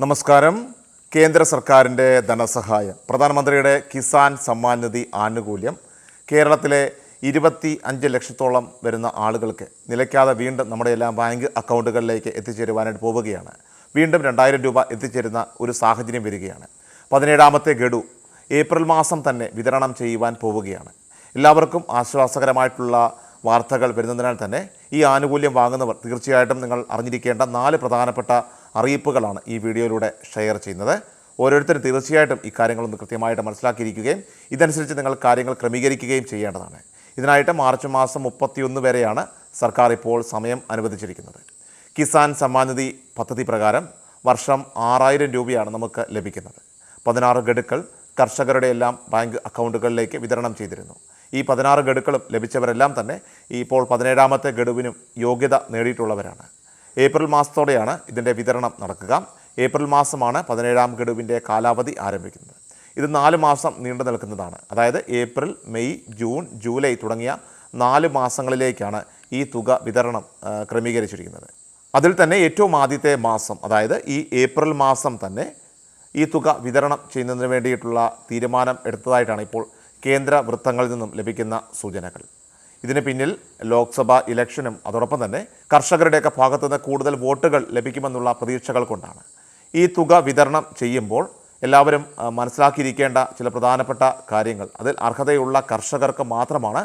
നമസ്കാരം. കേന്ദ്ര സർക്കാരിന്റെ ധനസഹായം. പ്രധാനമന്ത്രിയുടെ കിസാൻ സമ്മാൻ നിധി ആനുകൂല്യം. കേരളത്തിലെ ഇരുപത്തി അഞ്ച് ലക്ഷത്തോളം വരുന്ന ആളുകൾക്ക് നിലയ്ക്കാതെ വീണ്ടും നമ്മുടെ എല്ലാം ബാങ്ക് അക്കൗണ്ടുകളിലേക്ക് എത്തിച്ചേരുവാനായിട്ട് പോവുകയാണ്. വീണ്ടും രണ്ടായിരം രൂപ എത്തിച്ചേരുന്ന ഒരു സാഹചര്യം വരികയാണ്. പതിനേഴാമത്തെ ഗഡു ഏപ്രിൽ മാസം തന്നെ വിതരണം ചെയ്യുവാൻ പോവുകയാണ്. എല്ലാവർക്കും ആശ്വാസകരമായിട്ടുള്ള വാർത്തകൾ വരുന്നതിനാൽ തന്നെ ഈ ആനുകൂല്യം വാങ്ങുന്നവർ തീർച്ചയായിട്ടും നിങ്ങൾ അറിഞ്ഞിരിക്കേണ്ട നാല് പ്രധാനപ്പെട്ട അറിയിപ്പുകളാണ് ഈ വീഡിയോയിലൂടെ ഷെയർ ചെയ്യുന്നത്. ഓരോരുത്തരും തീർച്ചയായിട്ടും ഈ കാര്യങ്ങളൊന്ന് കൃത്യമായിട്ട് മനസ്സിലാക്കിയിരിക്കുകയും ഇതനുസരിച്ച് നിങ്ങൾ കാര്യങ്ങൾ ക്രമീകരിക്കുകയും ചെയ്യേണ്ടതാണ്. ഇതിനായിട്ട് മാർച്ച് മാസം മുപ്പത്തിയൊന്ന് വരെയാണ് സർക്കാർ ഇപ്പോൾ സമയം അനുവദിച്ചിരിക്കുന്നത്. കിസാൻ സമ്മാൻ നിധി പദ്ധതി പ്രകാരം വർഷം ആറായിരം രൂപയാണ് നമുക്ക് ലഭിക്കുന്നത്. പതിനാറ് ഗഡുക്കൾ കർഷകരുടെ എല്ലാം ബാങ്ക് അക്കൗണ്ടുകളിലേക്ക് വിതരണം ചെയ്തിരുന്നു. ഈ പതിനാറ് ഗഡുക്കളും ലഭിച്ചവരെല്ലാം തന്നെ ഈ ഇപ്പോൾ പതിനേഴാമത്തെ ഗഡുവിനും യോഗ്യത നേടിയിട്ടുള്ളവരാണ്. ഏപ്രിൽ മാസത്തോടെയാണ് ഇതിന്റെ വിതരണം നടക്കുക. ഏപ്രിൽ മാസമാണ് പതിനേഴാം ഗഡുവിന്റെ കാലാവധി ആരംഭിക്കുന്നത്. ഇത് നാല് മാസം നീണ്ടു നിൽക്കുന്നതാണ്. അതായത് ഏപ്രിൽ മെയ് ജൂൺ ജൂലൈ തുടങ്ങിയ നാല് മാസങ്ങളിലേക്കാണ് ഈ തുക വിതരണം ക്രമീകരിച്ചിരിക്കുന്നത്. അതിൽ തന്നെ ഏറ്റവും ആദ്യത്തെ മാസം അതായത് ഈ ഏപ്രിൽ മാസം തന്നെ ഈ തുക വിതരണം ചെയ്യുന്നതിന് വേണ്ടിയിട്ടുള്ള തീരുമാനം എടുത്തതായിട്ടാണ് ഇപ്പോൾ കേന്ദ്ര വൃത്തങ്ങളിൽ നിന്നും ലഭിക്കുന്ന സൂചനകൾ. ഇതിന് പിന്നിൽ ലോക്സഭാ ഇലക്ഷനും അതോടൊപ്പം തന്നെ കർഷകരുടെയൊക്കെ ഭാഗത്തുനിന്ന് കൂടുതൽ വോട്ടുകൾ ലഭിക്കുമെന്നുള്ള പ്രതീക്ഷകൾ കൊണ്ടാണ്. ഈ തുക വിതരണം ചെയ്യുമ്പോൾ എല്ലാവരും മനസ്സിലാക്കിയിരിക്കേണ്ട ചില പ്രധാനപ്പെട്ട കാര്യങ്ങൾ. അതിൽ അർഹതയുള്ള കർഷകർക്ക് മാത്രമാണ്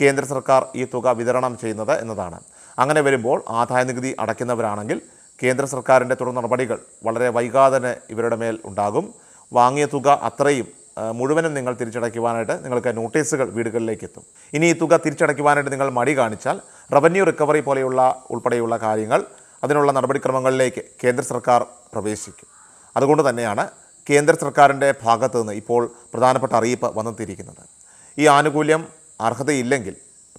കേന്ദ്ര സർക്കാർ ഈ തുക വിതരണം ചെയ്യുന്നത് എന്നതാണ്. അങ്ങനെ വരുമ്പോൾ ആദായ നികുതി അടയ്ക്കുന്നവരാണെങ്കിൽ കേന്ദ്ര സർക്കാരിന്റെ തുടർ നടപടികൾ വളരെ വൈകാതെ ഇവരുടെ മേൽ ഉണ്ടാകും. വാങ്ങിയ തുക അത്രയും മുഴുവനും നിങ്ങൾ തിരിച്ചടയ്ക്കുവാനായിട്ട് നിങ്ങൾക്ക് നോട്ടീസുകൾ വീടുകളിലേക്ക് എത്തും ഇനി ഈ തുക തിരിച്ചടയ്ക്കുവാനായിട്ട് നിങ്ങൾ മടി കാണിച്ചാൽ റവന്യൂ റിക്കവറി പോലെയുള്ള ഉൾപ്പെടെയുള്ള കാര്യങ്ങൾ അതിനുള്ള നടപടിക്രമങ്ങളിലേക്ക് കേന്ദ്ര സർക്കാർ പ്രവേശിക്കും. അതുകൊണ്ട് തന്നെയാണ് കേന്ദ്ര സർക്കാരിന്റെ ഭാഗത്ത് നിന്ന് ഇപ്പോൾ പ്രധാനപ്പെട്ട അറിയിപ്പ് വന്നെത്തിയിരിക്കുന്നത് ഈ ആനുകൂല്യം അർഹതയില്ലെങ്കിൽ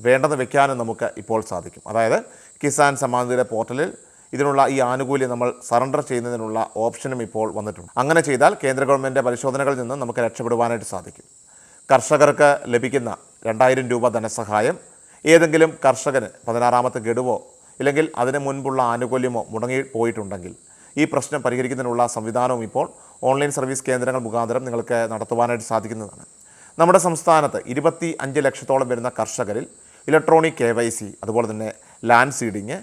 വേണ്ടെന്ന് വെക്കാനും നമുക്ക് ഇപ്പോൾ സാധിക്കും. അതായത് കിസാൻ സമ്മാൻ നിധിയുടെ പോർട്ടലിൽ ഇതിനുള്ള ഈ ആനുകൂല്യം നമ്മൾ സറണ്ടർ ചെയ്യുന്നതിനുള്ള ഓപ്ഷനും ഇപ്പോൾ വന്നിട്ടുണ്ട്. അങ്ങനെ ചെയ്താൽ കേന്ദ്ര ഗവൺമെന്റ് പരിശോധനകളിൽ നിന്ന് നമുക്ക് രക്ഷപ്പെടുവാനായിട്ട് സാധിക്കും. കർഷകർക്ക് ലഭിക്കുന്ന രണ്ടായിരം രൂപ ധനസഹായം ഏതെങ്കിലും കർഷകന് പതിനാറാമത്തെ ഗഡുവോ ഇല്ലെങ്കിൽ അതിന് മുൻപുള്ള ആനുകൂല്യമോ മുടങ്ങി പോയിട്ടുണ്ടെങ്കിൽ ഈ പ്രശ്നം പരിഹരിക്കുന്നതിനുള്ള സംവിധാനവും ഇപ്പോൾ ഓൺലൈൻ സർവീസ് കേന്ദ്രങ്ങൾ മുഖാന്തരം നിങ്ങൾക്ക് നടത്തുവാനായിട്ട് സാധിക്കുന്നതാണ്. നമ്മുടെ സംസ്ഥാനത്ത് ഇരുപത്തി അഞ്ച് ലക്ഷത്തോളം വരുന്ന കർഷകരിൽ ഇലക്ട്രോണിക് കെ അതുപോലെ തന്നെ ലാൻഡ് സീഡിങ്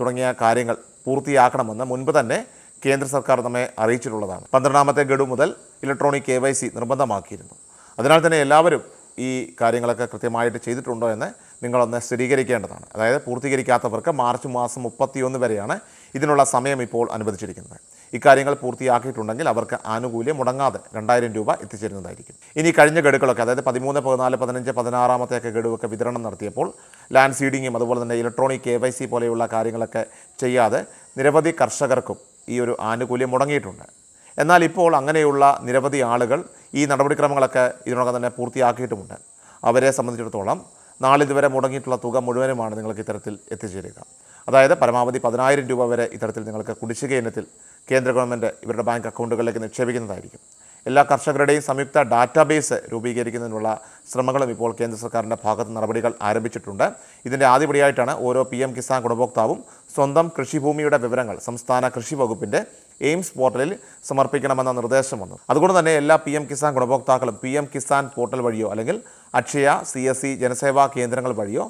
തുടങ്ങിയ കാര്യങ്ങൾ പൂർത്തിയാക്കണമെന്ന് മുൻപ് തന്നെ കേന്ദ്ര സർക്കാർ നമ്മെ അറിയിച്ചിട്ടുള്ളതാണ്. പന്ത്രണ്ടാമത്തെ ഗഡു മുതൽ ഇലക്ട്രോണിക് കെ വൈ സി നിർബന്ധമാക്കിയിരുന്നു. അതിനാൽ തന്നെ എല്ലാവരും ഈ കാര്യങ്ങളൊക്കെ കൃത്യമായിട്ട് ചെയ്തിട്ടുണ്ടോ എന്ന് നിങ്ങളൊന്ന് സ്ഥിരീകരിക്കേണ്ടതാണ്. അതായത് പൂർത്തീകരിക്കാത്തവർക്ക് മാർച്ച് മാസം മുപ്പത്തിയൊന്ന് വരെയാണ് ഇതിനുള്ള സമയം ഇപ്പോൾ അനുവദിച്ചിരിക്കുന്നത്. ഇക്കാര്യങ്ങൾ പൂർത്തിയാക്കിയിട്ടുണ്ടെങ്കിൽ അവർക്ക് ആനുകൂല്യം മുടങ്ങാതെ രണ്ടായിരം രൂപ എത്തിച്ചേരുന്നതായിരിക്കും. ഇനി കഴിഞ്ഞ ഗഡുക്കളൊക്കെ അതായത് പതിമൂന്ന് പതിനാല് പതിനഞ്ച് പതിനാറാമത്തെയൊക്കെ ഗഡുവൊക്കെ വിതരണം നടത്തിയപ്പോൾ ലാൻഡ് സീഡിങ്ങും അതുപോലെ തന്നെ ഇലക്ട്രോണിക് കെ വൈ സി പോലെയുള്ള കാര്യങ്ങളൊക്കെ ചെയ്യാതെ നിരവധി കർഷകർക്കും ഈ ഒരു ആനുകൂല്യം മുടങ്ങിയിട്ടുണ്ട്. എന്നാൽ ഇപ്പോൾ അങ്ങനെയുള്ള നിരവധി ആളുകൾ ഈ നടപടിക്രമങ്ങളൊക്കെ ഇതിനോടകം തന്നെ പൂർത്തിയാക്കിയിട്ടുമുണ്ട്. അവരെ സംബന്ധിച്ചിടത്തോളം നാളിതുവരെ മുടങ്ങിയിട്ടുള്ള തുക മുഴുവനുമാണ് നിങ്ങൾക്ക് ഇത്തരത്തിൽ എത്തിച്ചേരുക. അതായത് പരമാവധി പതിനായിരം രൂപ വരെ ഇത്തരത്തിൽ നിങ്ങൾക്ക് കുടിശ്ശിക ഇനത്തിൽ കേന്ദ്ര ഗവൺമെന്റ് ഇവരുടെ ബാങ്ക് അക്കൗണ്ടുകളിലേക്ക് നിക്ഷേപിക്കുന്നതായിരിക്കും. എല്ലാ കർഷകരുടെയും സംയുക്ത ഡാറ്റാബേസ് രൂപീകരിക്കുന്നതിനുള്ള ശ്രമങ്ങളും ഇപ്പോൾ കേന്ദ്ര സർക്കാരിന്റെ ഭാഗത്ത് നടപടികൾ ആരംഭിച്ചിട്ടുണ്ട്. ഇതിന്റെ ആദ്യപടിയായിട്ടാണ് ഓരോ പി എം കിസാൻ ഗുണഭോക്താവും സ്വന്തം കൃഷിഭൂമിയുടെ വിവരങ്ങൾ സംസ്ഥാന കൃഷി വകുപ്പിന്റെ എയിംസ് പോർട്ടലിൽ സമർപ്പിക്കണമെന്ന നിർദ്ദേശം വന്നു. അതുകൊണ്ട് തന്നെ എല്ലാ പി എം കിസാൻ ഗുണഭോക്താക്കളും പി എം കിസാൻ പോർട്ടൽ വഴിയോ അല്ലെങ്കിൽ Akshaya C S C Janaseva കേന്ദ്രങ്ങൾ വഴിയോ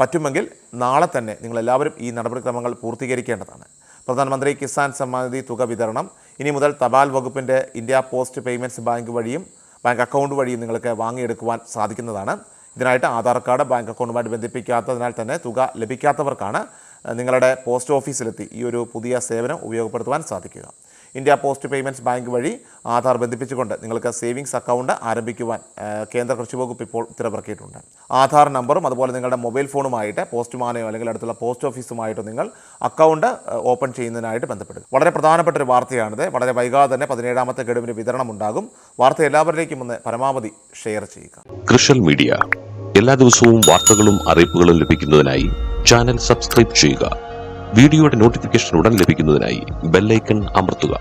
പറ്റുമെങ്കിൽ നാളെ തന്നെ നിങ്ങളെല്ലാവരും ഈ നടപടിക്രമങ്ങൾ പൂർത്തീകരിക്കേണ്ടതാണ്. പ്രധാനമന്ത്രി കിസാൻ സമ്മാനിധി തുക വിതരണം. ഇനി മുതൽ തപാൽ വകുപ്പിന്റെ ഇന്ത്യ പോസ്റ്റ് പേയ്മെന്റ്സ് ബാങ്ക് വഴിയും ബാങ്ക് അക്കൗണ്ട് വഴിയും നിങ്ങൾക്ക് വാങ്ങിയെടുക്കുവാൻ സാധിക്കുന്നതാണ്. ഇതിനായിട്ട് ആധാർ കാർഡ് ബാങ്ക് അക്കൗണ്ടുമായി ബന്ധിപ്പിക്കാത്തതിനാൽ തന്നെ തുക ലഭിക്കാത്തവർക്കാണ് നിങ്ങളുടെ പോസ്റ്റ് ഓഫീസിലെത്തി ഈ ഒരു പുതിയ സേവനം ഉപയോഗപ്പെടുത്തുവാൻ സാധിക്കുക. ഇന്ത്യ പോസ്റ്റ് പേയ്മെന്റ്സ് ബാങ്ക് വഴി ആധാർ ബന്ധിപ്പിച്ചുകൊണ്ട് നിങ്ങൾക്ക് സേവിങ്സ് അക്കൗണ്ട് ആരംഭിക്കുവാൻ കേന്ദ്ര കൃഷി വകുപ്പ് ഇപ്പോൾ ഉത്തരവിറക്കിയിട്ടുണ്ട്. ആധാർ നമ്പറും അതുപോലെ നിങ്ങളുടെ മൊബൈൽ ഫോണുമായിട്ട് പോസ്റ്റ്മാനെയോ അല്ലെങ്കിൽ അടുത്തുള്ള പോസ്റ്റ് ഓഫീസുമായിട്ടോ നിങ്ങൾ അക്കൗണ്ട് ഓപ്പൺ ചെയ്യുന്നതിനായിട്ട് ബന്ധപ്പെടുക. വളരെ പ്രധാനപ്പെട്ട ഒരു വാർത്തയാണിത്. വളരെ വൈകാതെ തന്നെ പതിനേഴാമത്തെ ഗഡുവിന് വിതരണം ഉണ്ടാകും. വാർത്ത എല്ലാവരിലേക്കും ഒന്ന് പരമാവധി ഷെയർ ചെയ്യുക. കൃഷൽ മീഡിയ. എല്ലാ ദിവസവും വാർത്തകളും അറിയിപ്പുകളും ലഭിക്കുന്നതിനായി ചാനൽ സബ്സ്ക്രൈബ് ചെയ്യുക. വീഡിയോയുടെ നോട്ടിഫിക്കേഷൻ ഉടൻ ലഭിക്കുന്നതിനായി ബെല്ലൈക്കൺ അമർത്തുക.